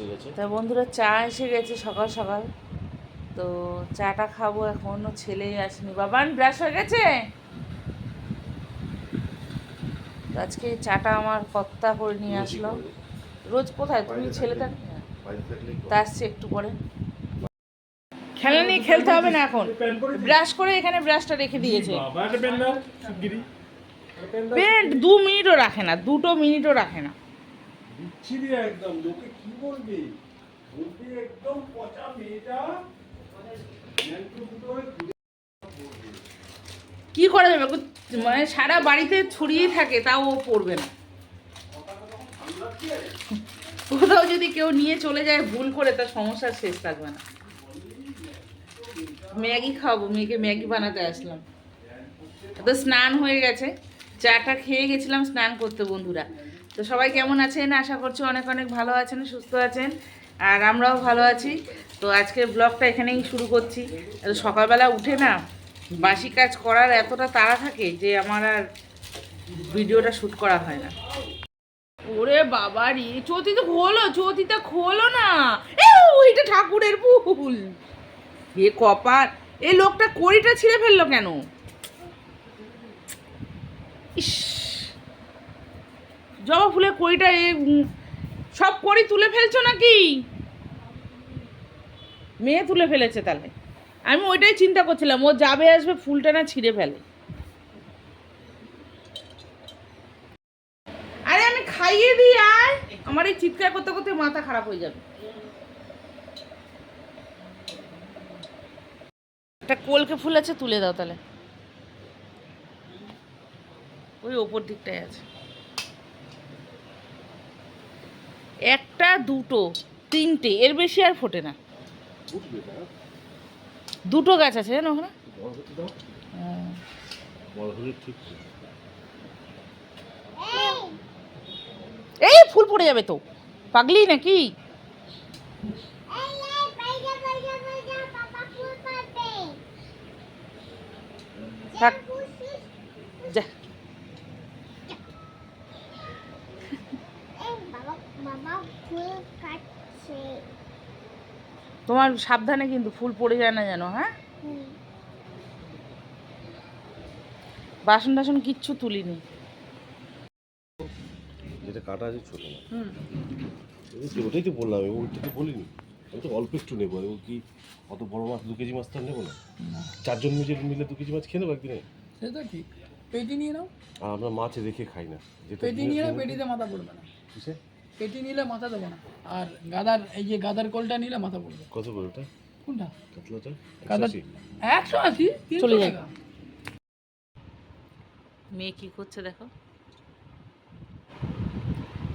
এসে গেছে। তা বন্ধুরা চা এসে গেছে সকাল সকাল। তো চাটা খাব এখনও ছেলেই আসেনি। বাবান ব্রাশ হয়ে গেছে? তো আজকে চাটা আমার কর্তা করে নিয়ে আসলো। রোজ কোথায়? তুমি ছেলেটা তা আসছে একটু পরে। খেলা নিয়ে খেলতে হবে না এখন। ব্রাশ করে এখানে ব্রাশটা রেখে দিয়েছে। পেন্ট দু মিনিটও রাখে না দুটো মিনিটও রাখে না। বিচ্ছিরি একদম। লোকে কি বলবে? বলবে একদম পচা মেয়েটা ঘুরে কি করা যাবে? মানে সারা বাড়িতে ছড়িয়েই থাকে, তাও ও পড়বে না। কোথাও যদি কেউ নিয়ে চলে যায়, ভুল করে, তার সমস্যার শেষ থাকবে না। ম্যাগি খাব মেয়েকে ম্যাগি বানাতে আসলাম। তো স্নান হয়ে গেছে, চাটা খেয়ে গেছিলাম স্নান করতে বন্ধুরা। তো সবাই কেমন আছেন? আশা করছি অনেক অনেক ভালো আছেন, সুস্থ আছেন, আর আমরাও ভালো আছি। তো আজকের ব্লগটা এখানেই শুরু করছি। সকালবেলা উঠে না বাসি কাজ করার এতটা তাড়া থাকে যে আমার আর ভিডিওটা শ্যুট করা হয় না। ওরে বাবা রে তো খোলো চৌতিটা খোলো না। ওইটা ঠাকুরের ফুল। এ কপার এই লোকটা কড়িটা ছিঁড়ে ফেলল কেন? ইস। জবা ফুলের কড়িটা সব কড়ি তুলে ফেলছো নাকি? মেয়ে তুলে ফেলেছে তাহলে। আমি ওইটাই চিন্তা করছিলাম, ও যাবে আসবে, ফুলটা না ছিঁড়ে ফেলে। আরে আমি খাইয়ে দিই, আয়। আমার এই চিৎকার করতে করতে মাথা খারাপ হয়ে যাবে। একটা কলকে ফুল আছে, তুলে দাও তাহলে। ওই ওপর দিকটায় আছে। একটা, দুটো, তিনটে, এর বেশি আর ফোটে না। দুটো গাছ আছে জানো ওখানে? এই, ফুল পড়ে যাবে তো। পাগলি নাকি? থাক। যা বাবা ফুল কাটছে তোমার সাবধানে কিন্তু ফুল পড়ে যায় না যেন হ্যাঁ? বাসন টাসন কিচ্ছু তুলিনি। যেটা কাটা আছে ছোট না। ওটাই তো বললাম ওইটা তো বলিনি। আমি তো অল্প একটু নেব ও কি অত বড় মাছ দু কেজি মাছ তো নেব না? চারজন মিলে মিলে দু কেজি মাছ খেয়ে নেব একদিনে? সেটা ঠিক। পেটি নিয়ে নাও। আর আমরা মাছ রেখে খাই না। পেটি নিয়ে নাও পেটিতে মাথা পড়বে না। কিসে? পেটি নিলে মাথা দেবো না। আর গাদার এই যে গাদার কলটা নিলে মাথা পড়বে। কত করে ওটা? কোনটা? কাতলাটা? কাতলা- একশো আশি? চলে। টাকা। মেয়ে কি করছে দেখো?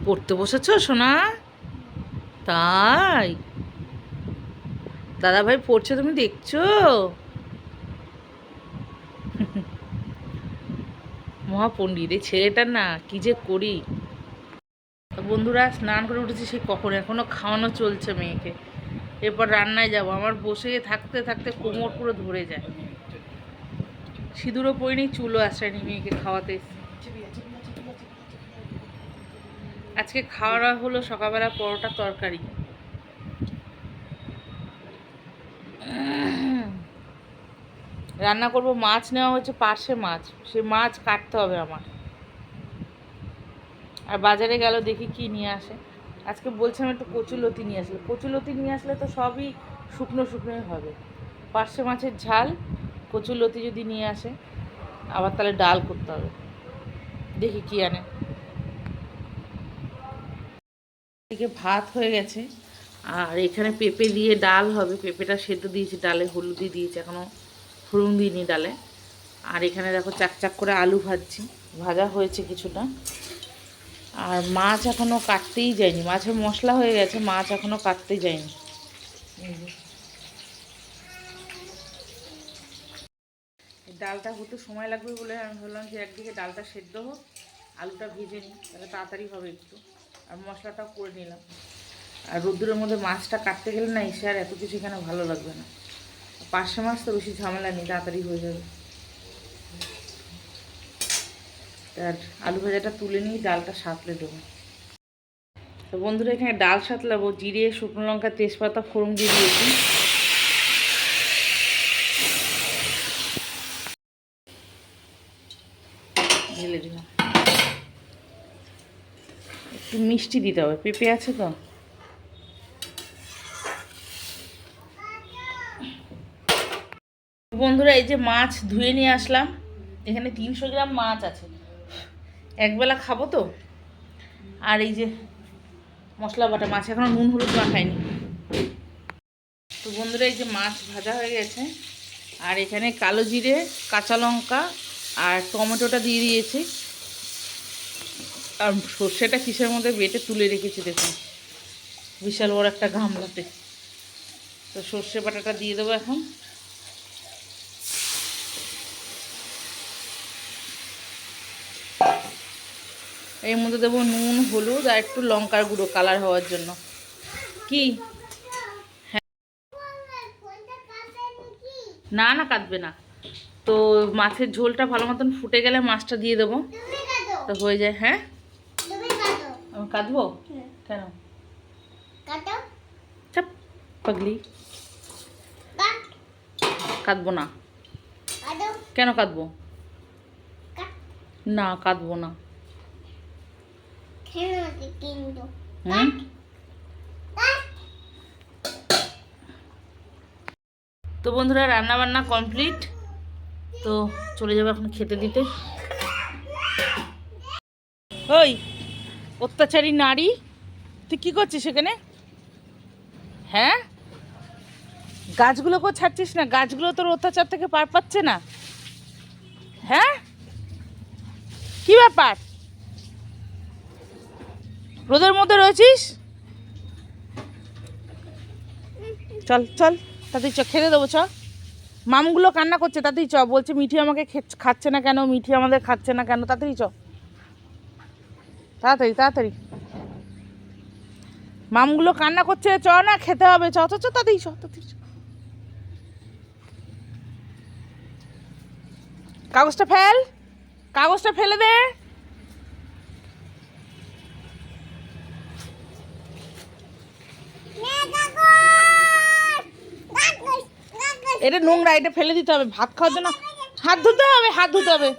পড়তে বসেছ সোনা? তাই? দাদা ভাই পড়ছে তুমি দেখছ? মহাপণ্ডিত এই ছেলেটার না কি যে করি? বন্ধুরা স্নান করে উঠেছি, সে কখন? এখনও খাওয়ানো চলছে মেয়েকে। এরপর রান্নায় যাব। আমার বসে থাকতে থাকতে কোমর পুরো ধরে যায়। সিঁদুরও পরিনি চুলও আসেনি মেয়েকে খাওয়াতে। আজকে খাওয়া হলো সকালবেলা পরোটা তরকারি। রান্না করব, মাছ নেওয়া হয়েছে পার্শে মাছ। সে মাছ কাটতে হবে আমার। আর বাজারে গেল, দেখি কি নিয়ে আসে। আজকে বলছিলাম একটু কচুলতি নিয়ে আসলে। কচুলতি নিয়ে আসলে তো সবই শুকনো শুকনোই হবে। পার্শে মাছের ঝাল কচুলতি যদি নিয়ে আসে, আবার তাহলে ডাল করতে হবে। দেখি কি আনে। এদিকে ভাত হয়ে গেছে। আর এখানে পেঁপে দিয়ে ডাল হবে। পেঁপেটা সেদ্ধ দিয়েছি ডালে হলুদি দিয়েছি এখনও ফোড়ন দিইনি ডালে। আর এখানে দেখো চাকচাক করে আলু ভাজছি। ভাজা হয়েছে কিছুটা। আর মাছ এখনও কাটতেই যায়নি। মাছের মশলা হয়ে গেছে, মাছ এখনও কাটতেই যায়নি। ডালটা হতে সময় লাগবে বলে আমি ভাবলাম যে একদিকে ডালটা সেদ্ধ হোক, আলুটা ভেজে নিই, তাহলে তাড়াতাড়ি হবে একটু। আর মশলাটাও করে নিলাম। আর রোদ্দুরের মধ্যে মাছটা কাটতে গেলে না এসে আর এত কিছু এখানে ভালো লাগবে না। পার্শে মাছ তো বেশি ঝামেলা নেই, তাড়াতাড়ি হয়ে যাবে। আর আলু ভাজাটা তুলে নিয়ে ডালটা সাঁতলে দেবো। তো বন্ধুরা, এখানে ডাল সাতলাবো, জিরে, শুকনো লঙ্কা, তেজপাতা, ফোড়ন দিয়ে দিয়েছি। ঢেলে একটু মিষ্টি দিতে হবে, পেঁপে আছে তো? বন্ধুরা, এই যে মাছ ধুয়ে নিয়ে আসলাম, এখানে তিনশো গ্রাম মাছ আছে। একবেলা খাব তো। আর এই যে মশলা বাটা মাছ, এখনও নুন হলুদ মাখায়নি তো বন্ধুরা, এই যে মাছ ভাজা হয়ে গেছে। আর এখানে কালো জিরে, কাঁচা লঙ্কা আর টমেটোটা দিয়ে দিয়েছি। আর সর্ষেটা কিসের মধ্যে বেটে তুলে রেখেছি দেখুন। বিশাল বড় একটা গামলাতে। তো সর্ষে বাটাটা দিয়ে দেবো এখন। এর মধ্যে দেবো নুন, হলুদ আর একটু লঙ্কার গুঁড়ো কালার হওয়ার জন্য। কি? ফোনটা না না কাঁদবে না। তো মাছের ঝোলটা ভালো মতন ফুটে গেলে মাছটা দিয়ে দেবো। তো হয়ে যায় হ্যাঁ? আমি কাটবো? কেন? পাগলি। কাঁদবো না। কেন কাঁদবো না কাঁদবো না। কিন্তু হুম তো বন্ধুরা রান্না বান্না কমপ্লিট তো চলে যাব এখন খেতে দিতে। ওই অত্যাচারী নারী। তুই কি করছিস সেখানে হ্যাঁ? গাছগুলোকেও ছাড়ছিস না? গাছগুলো তোর অত্যাচার থেকে পার পাচ্ছে না? হ্যাঁ? কি ব্যাপার? রোদের মধ্যে রয়েছিস? চল চল তাতেই চ, খেতে দেবো, চ। মামগুলো কান্না করছে তাতেই চ, বলছে, মিঠি আমাকে খাচ্ছে না কেন? মিঠি আমাদের খাচ্ছে না কেন? তাড়াতাড়ি চ। তাড়াতাড়ি তাড়াতাড়ি। মামগুলো কান্না করছে, চ, না, খেতে হবে, চ চ তাতেই চ তাতেই চ। কাগজটা ফেল, কাগজটা ফেলে দে। এটা নোংরা এটা ফেলে দিতে হবে। ভাত খাওয়ার জন্য হাত ধুতে হবে হাত ধুতে হবে।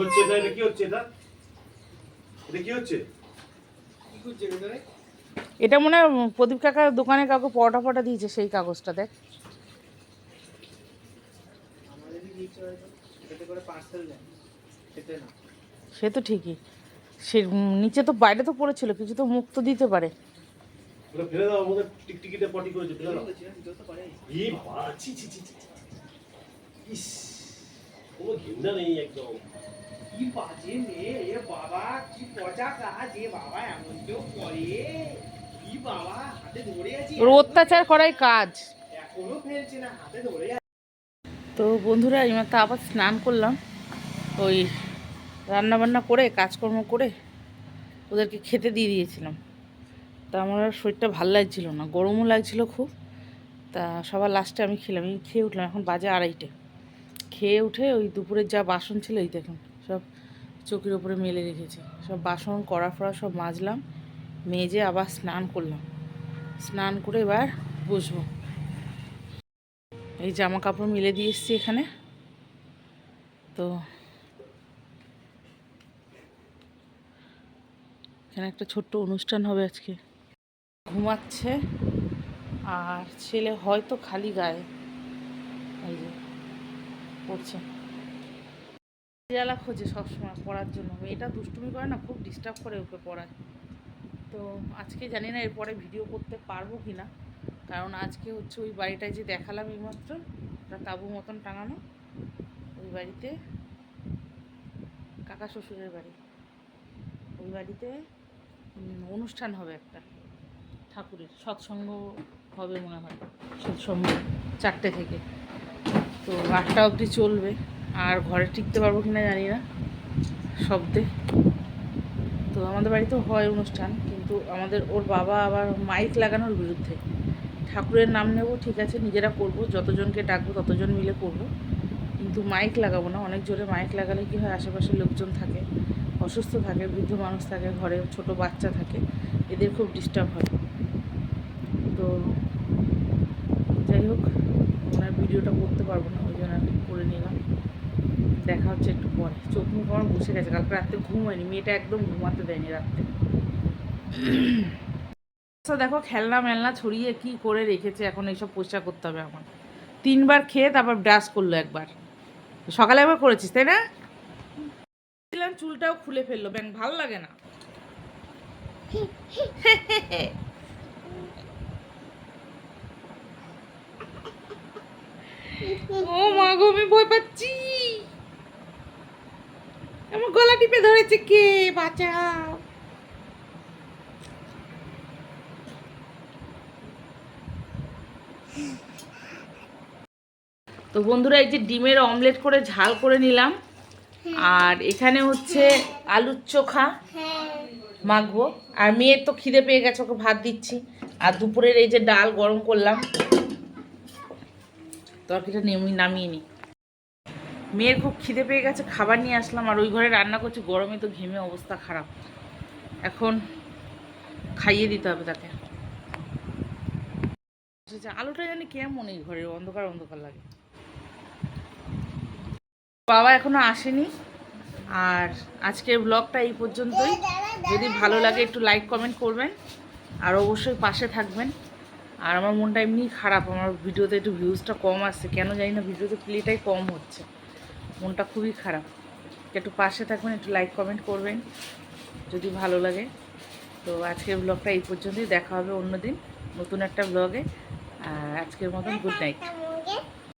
হচ্ছে এটা? এটা কি হচ্ছে এটা? এটা কি হচ্ছে? এটা মনে হয় প্রদীপ কাকার দোকানে কাউকে পরোটা ফটা দিয়েছে সেই কাগজটা দেখ। সে তো ঠিকই। সে নিচে তো বাইরে তো পড়েছিল কিছু তো মুখ তো দিতে পারে। ওটা ফেলে দাও আমাদের টিকটিকিটা পটি করেছে ফেলে দাও। ই বাবা ছি ছি ছি ছি ছি। ইস কোনো ঘৃণা নেই একদম। কি বাজে মেয়ে এ বাবা কি পচা কাজ এ বাবা এমন কেউ করে। কি বাবা হাতে ধরে আছি। ওর অত্যাচার করাই কাজ। এখনও ফেলছে না হাতে ধরে তো বন্ধুরা, এই মাত্র আবার স্নান করলাম। ওই রান্না বান্না করে, কাজকর্ম করে ওদেরকে খেতে দিয়ে দিয়েছিলাম। তা আমার শরীরটা ভালো লাগছিল না, গরমও লাগছিল খুব। তা সবার লাস্টে আমি খেলাম আমি খেয়ে উঠলাম এখন বাজে আড়াইটে। খেয়ে উঠে ওই দুপুরের যা বাসন ছিল, এই দেখুন, সব চোখের ওপরে মেলে রেখেছি। সব বাসন, কড়া ফড়া সব মাজলাম, মেজে আবার স্নান করলাম। স্নান করে এবার বসবো। এই জামা কাপড় মিলে দিয়ে এসছি এখানে। তো এখানে একটা ছোট্ট অনুষ্ঠান হবে আজকে। ঘুমাচ্ছে, আর ছেলে হয়তো খালি গায়ে। এই যে, পড়ছে। জ্বালা খোঁজে সবসময় পড়ার জন্য। মেয়েটা দুষ্টুমি করে না, খুব ডিস্টার্ব করে ওকে পড়ায়। তো আজকে জানি না এরপরে ভিডিও করতে পারব কি না কারণ আজকে হচ্ছে ওই বাড়িটায় যে দেখালাম এইমাত্র, ওটা তাবু মতন টাঙানো। ওই বাড়িতে কাকা শ্বশুরের বাড়ি। ওই বাড়িতে অনুষ্ঠান হবে একটা, ঠাকুরের। সৎসঙ্গ হবে মনে হয়, সৎসঙ্গ চারটে থেকে। তো আটটা অবধি চলবে। আর ঘরে টিকতে পারব কিনা জানি না, শব্দে। তো আমাদের বাড়িতেও হয় অনুষ্ঠান, কিন্তু আমাদের, ওর বাবা আবার মাইক লাগানোর বিরুদ্ধে। ঠাকুরের নাম নেব, ঠিক আছে, নিজেরা করব, যতজনকে ডাকবো ততজন মিলে করব। কিন্তু মাইক লাগাবো না, অনেক জোরে মাইক লাগালে কি হয় আশেপাশে লোকজন থাকে, অসুস্থ থাকে, বৃদ্ধ মানুষ থাকে, ঘরে ছোট বাচ্চা থাকে, এদের খুব ডিস্টার্ব হয়। তো যাই হোক, ওনার ভিডিওটা করতে পারব না, ওই জন্য কি করে নিলাম। দেখা হচ্ছে একটু পরে। চোখ মুখ আমার বসে গেছে, কালকে রাত্রে ঘুম হয়নি, মেয়েটা একদম ঘুমাতে দেয়নি রাত্রে। আচ্ছা দেখো খেলনা মেলনা ছড়িয়ে কি করে রেখেছে, এখন এইসব পরিষ্কার করতে হবে আমার। তিনবার খেয়ে তারপর ব্রাশ করল একবার। সকালে একবার করেছিস, তাই না? দিলাম চুলটাও খুলে ফেলল, ব্যাং, ভালো লাগে না। ও মা গো, আমি ভয় পাচ্ছি। আমার গলা টিপে ধরেছে কে? বাঁচাও। তো বন্ধুরা এই যে ডিমের অমলেট করে ঝাল করে নিলাম। আর এখানে হচ্ছে আলুর চোখা মাখবো। আর মেয়ের তো খিদে পেয়ে গেছে ওকে ভাত দিচ্ছি। আর দুপুরের এই যে ডাল গরম করলাম। তরকারিটা নেমে নামিয়ে নিই। মেয়ের খুব খিদে পেয়ে গেছে খাবার নিয়ে আসলাম। আর ওই ঘরে রান্না করছি গরমে তো ঘেমে অবস্থা খারাপ। এখন খাইয়ে দিতে হবে তাকে। আচ্ছা, আলুটা জানি কেমন এই ঘরের অন্ধকার অন্ধকার লাগে। বাবা এখনও আসেনি। আর আজকের ব্লগটা এই পর্যন্তই। যদি ভালো লাগে একটু লাইক কমেন্ট করবেন। আর অবশ্যই পাশে থাকবেন। আর আমার মনটা এমনি খারাপ। আমার ভিডিওতে একটু ভিউজটা কম আসছে। কেন জানি না, ভিডিওতে প্লেটাই কম হচ্ছে। মনটা খুবই খারাপ। একটু পাশে থাকবেন, একটু লাইক কমেন্ট করবেন। যদি ভালো লাগে। তো আজকের ব্লগটা এই পর্যন্তই। দেখা হবে অন্যদিন নতুন একটা ব্লগে আর আজকের মতন গুড নাইট